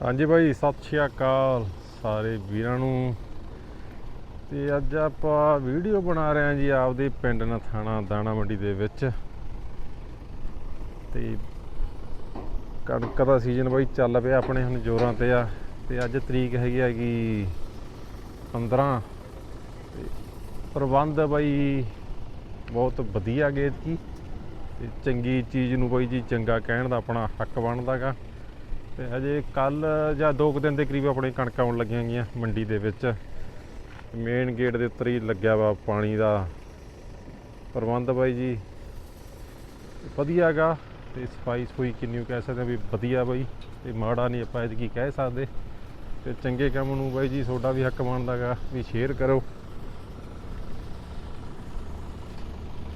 ਹਾਂਜੀ ਭਾਈ ਸਤਿ ਸ਼੍ਰੀ ਅਕਾਲ ਸਾਰੇ ਵੀਰਾਂ ਨੂੰ। ਤੇ ਅੱਜ ਆਪਾਂ ਵੀਡੀਓ ਬਣਾ ਰਹੇ ਹਾਂ ਜੀ ਆਪਦੇ ਪਿੰਡ ਨਥਾਣਾ ਦਾਣਾ ਮੰਡੀ ਦੇ ਵਿੱਚ। ਤੇ ਕਣਕ ਦਾ ਸੀਜ਼ਨ ਬਾਈ ਚੱਲ ਪਿਆ ਆਪਣੇ ਹੁਣ ਜ਼ੋਰਾਂ ਤੇ ਆ। ਤੇ ਅੱਜ ਤਰੀਕ ਹੈਗੀ ਹੈਗੀ 15 ਤੇ ਪ੍ਰਬੰਧ ਬਾਈ ਬਹੁਤ ਵਧੀਆ ਗਏ ਕੀ ਤੇ ਚੰਗੀ ਚੀਜ਼ ਨੂੰ ਬਾਈ ਜੀ ਚੰਗਾ ਕਹਿਣ ਦਾ ਆਪਣਾ ਹੱਕ ਬਣਦਾਗਾ। ਤੇ ਹਜੇ ਕੱਲ ਜਾਂ ਦੋ ਕੁ ਦਿਨ ਦੇ ਕਰੀਬ ਆਪਣੇ ਕਣਕਾਂ ਆਉਣ ਲੱਗੀਆਂ ਗਈਆਂ ਮੰਡੀ ਦੇ ਵਿੱਚ। ਮੇਨ ਗੇਟ ਦੇ ਉੱਤਰ ਹੀ ਲੱਗਿਆ ਵਾ ਪਾਣੀ ਦਾ। ਪ੍ਰਬੰਧ ਬਾਈ ਜੀ ਵਧੀਆਗਾ ਤੇ ਸਫ਼ਾਈ ਸਫੂਈ ਕਿੰਨੀ ਕਹਿ ਸਕਦੇ ਵੀ ਵਧੀਆ ਬਾਈ ਤੇ ਮਾੜਾ ਨਹੀਂ ਆਪਾਂ ਇਹ ਕੀ ਕਹਿ ਸਕਦੇ। ਤੇ ਚੰਗੇ ਕੰਮ ਨੂੰ ਬਾਈ ਜੀ ਤੁਹਾਡਾ ਵੀ ਹੱਕ ਬਣਦਾਗਾ ਵੀ ਸ਼ੇਅਰ ਕਰੋ।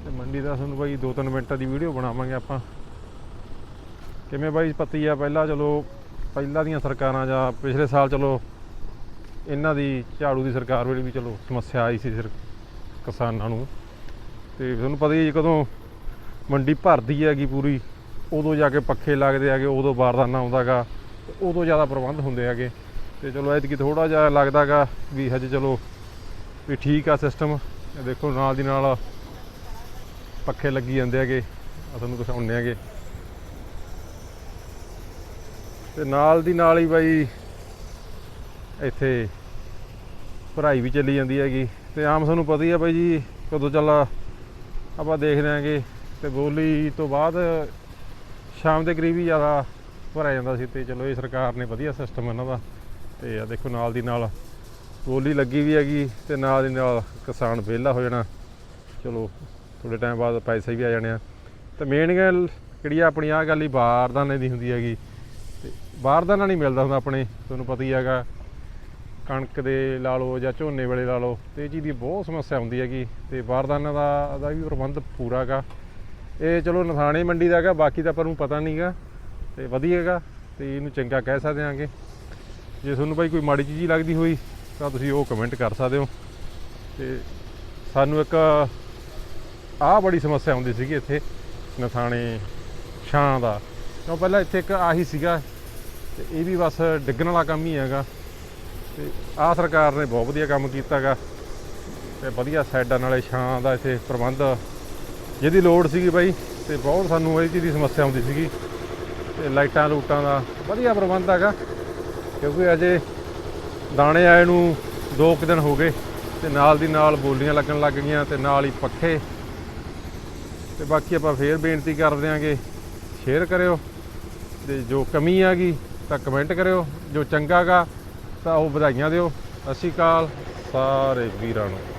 ਤੇ ਮੰਡੀ ਦਾ ਤੁਹਾਨੂੰ ਬਾਈ 2-3 ਮਿੰਟਾਂ ਦੀ ਵੀਡੀਓ ਬਣਾਵਾਂਗੇ ਆਪਾਂ। ਕਿਵੇਂ ਬਾਈ ਪਤੀ ਆ? ਪਹਿਲਾਂ ਚਲੋ, ਪਹਿਲਾਂ ਦੀਆਂ ਸਰਕਾਰਾਂ ਜਾਂ ਪਿਛਲੇ ਸਾਲ ਚਲੋ, ਇਹਨਾਂ ਦੀ ਝਾੜੂ ਦੀ ਸਰਕਾਰ ਵੇਲੇ ਵੀ ਚਲੋ ਸਮੱਸਿਆ ਆਈ ਸੀ ਸਿਰ ਕਿਸਾਨਾਂ ਨੂੰ। ਤੇ ਤੁਹਾਨੂੰ ਪਤਾ ਹੀ ਜੀ ਕਦੋਂ ਮੰਡੀ ਭਰਦੀ ਹੈਗੀ ਪੂਰੀ, ਉਦੋਂ ਜਾ ਕੇ ਪੱਖੇ ਲੱਗਦੇ ਹੈਗੇ, ਉਦੋਂ ਬਾਰਦਾਨਾ ਆਉਂਦਾਗਾ, ਤੇ ਉਦੋਂ ਜ਼ਿਆਦਾ ਪ੍ਰਬੰਧ ਹੁੰਦੇ ਹੈਗੇ। ਤੇ ਚਲੋ ਐਤਕੀ ਥੋੜਾ ਜਿਹਾ ਲੱਗਦਾਗਾ ਵੀ ਹਜੇ ਚਲੋ ਵੀ ਠੀਕ ਆ ਸਿਸਟਮ ਦੇਖੋ ਨਾਲ ਦੀ ਨਾਲ ਪੱਖੇ ਲੱਗੀ ਜਾਂਦੇ ਹੈਗੇ ਆ ਤੁਹਾਨੂੰ ਦਿਖਾਉਂਦੇ ਹੈਗੇ। ਤੇ ਨਾਲ ਦੀ ਨਾਲ ਹੀ ਬਾਈ ਇੱਥੇ ਭਰਾਈ ਵੀ ਚੱਲੀ ਜਾਂਦੀ ਹੈਗੀ। ਤੇ ਆਮ ਸਾਨੂੰ ਪਤਾ ਹੀ ਆ ਬਾਈ ਜੀ ਕਦੋਂ ਚੱਲ ਆਪਾਂ ਦੇਖਦੇ ਆਂਗੇ। ਤੇ ਬੋਲੀ ਤੋਂ ਬਾਅਦ ਸ਼ਾਮ ਦੇ ਕਰੀਬ ਹੀ ਜ਼ਿਆਦਾ ਭਰਿਆ ਜਾਂਦਾ ਸੀ ਤੇ ਚਲੋ ਇਹ ਸਰਕਾਰ ਨੇ ਵਧੀਆ ਸਿਸਟਮ ਇਹਨਾਂ ਦਾ। ਤੇ ਆ ਦੇਖੋ ਨਾਲ ਦੀ ਨਾਲ ਬੋਲੀ ਲੱਗੀ ਵੀ ਹੈਗੀ ਤੇ ਨਾਲ ਦੀ ਨਾਲ ਕਿਸਾਨ ਵਿਹਲਾ ਹੋ ਜਾਣਾ। ਚਲੋ ਥੋੜੇ ਟਾਈਮ ਬਾਅਦ ਪੈਸੇ ਵੀ ਆ ਜਾਣੇ ਆ। ਤੇ ਮੇਨ ਗੱਲ ਕਿਹੜੀ ਆ, ਆਪਣੀ ਆ ਗੱਲ ਹੀ ਬਾਰਦਾਨੇ ਦੀ ਹੁੰਦੀ ਹੈਗੀ। ਤੇ ਬਾਰਦਾਨਾ ਨਹੀਂ ਮਿਲਦਾ ਹੁੰਦਾ ਆਪਣੇ, ਤੁਹਾਨੂੰ ਪਤਾ ਹੀ ਹੈਗਾ। ਕਣਕ ਦੇ ਲਾ ਲਓ ਜਾਂ ਝੋਨੇ ਵੇਲੇ ਲਾ ਲਓ, ਤੇ ਇਹ ਚੀਜ਼ ਦੀ ਬਹੁਤ ਸਮੱਸਿਆ ਹੁੰਦੀ ਹੈਗੀ। ਤੇ ਬਾਰਦਾਨਾ ਦਾ ਦਾ ਵੀ ਪ੍ਰਬੰਧ ਪੂਰਾ ਹੈਗਾ। ਇਹ ਚਲੋ ਨਥਾਣੇ ਮੰਡੀ ਦਾ ਹੈਗਾ, ਬਾਕੀ ਤਾਂ ਆਪਾਂ ਨੂੰ ਪਤਾ ਨਹੀਂਗਾ ਤੇ ਵਧੀਆ ਹੈਗਾ, ਤੇ ਇਹਨੂੰ ਚੰਗਾ ਕਹਿ ਸਕਦੇ ਆਂਗੇ ਜੇ ਤੁਹਾਨੂੰ ਭਾਈ ਕੋਈ ਮਾੜੀ ਚੀਜ਼ ਲੱਗਦੀ ਹੋਈ, ਤਾਂ ਤੁਸੀਂ ਉਹ ਕਮੈਂਟ ਕਰ ਸਕਦੇ ਹੋ। ਤੇ ਸਾਨੂੰ ਇੱਕ ਆਹ ਬੜੀ ਸਮੱਸਿਆ ਹੁੰਦੀ ਸੀਗੀ ਇੱਥੇ ਨਥਾਣੇ ਛਾਂ ਦਾ। ਕਿਉਂ ਪਹਿਲਾਂ ਇੱਥੇ ਇੱਕ ਆਹੀ ਸੀਗਾ ਤੇ ਇਹ ਵੀ ਬਸ ਡਿੱਗਣ ਵਾਲਾ ਕੰਮ ਹੀ ਹੈਗਾ। ਤੇ ਆਹ ਸਰਕਾਰ ਨੇ ਬਹੁਤ ਵਧੀਆ ਕੰਮ ਕੀਤਾਗਾ। ਤੇ ਵਧੀਆ ਸਾਈਡਾਂ ਨਾਲੇ ਛਾਂ ਦਾ ਇੱਥੇ ਪ੍ਰਬੰਧ ਜਿਹਦੀ ਲੋੜ ਸੀਗੀ ਬਾਈ, ਤੇ ਬਹੁਤ ਸਾਨੂੰ ਇਹ ਚੀਜ਼ ਦੀ ਸਮੱਸਿਆ ਆਉਂਦੀ ਸੀਗੀ। ਤੇ ਲਾਈਟਾਂ ਲੂਟਾਂ ਦਾ ਵਧੀਆ ਪ੍ਰਬੰਧ ਹੈਗਾ, ਕਿਉਂਕਿ ਅਜੇ ਦਾਣੇ ਆਏ ਨੂੰ 2 ਕੁ ਦਿਨ ਹੋ ਗਏ, ਤੇ ਨਾਲ ਦੀ ਨਾਲ ਬੋਲੀਆਂ ਲੱਗਣ ਲੱਗ ਗਈਆਂ, ਤੇ ਨਾਲ ਹੀ ਪੱਖੇ। ਤੇ ਬਾਕੀ ਆਪਾਂ ਫੇਰ ਬੇਨਤੀ ਕਰ ਦਿਆਂਗੇ, ਸ਼ੇਅਰ ਕਰਿਓ, ਤੇ ਜੋ ਕਮੀ ਆਗੀ ਤਾਂ ਕਮੈਂਟ ਕਰਿਓ, ਜੋ ਚੰਗਾਗਾ ਤਾਂ ਉਹ ਵਧਾਈਆਂ ਦਿਓ। ਸਤਿ ਸ਼੍ਰੀ ਅਕਾਲ, ਸਾਰੇ ਵੀਰਾਂ ਨੂੰ।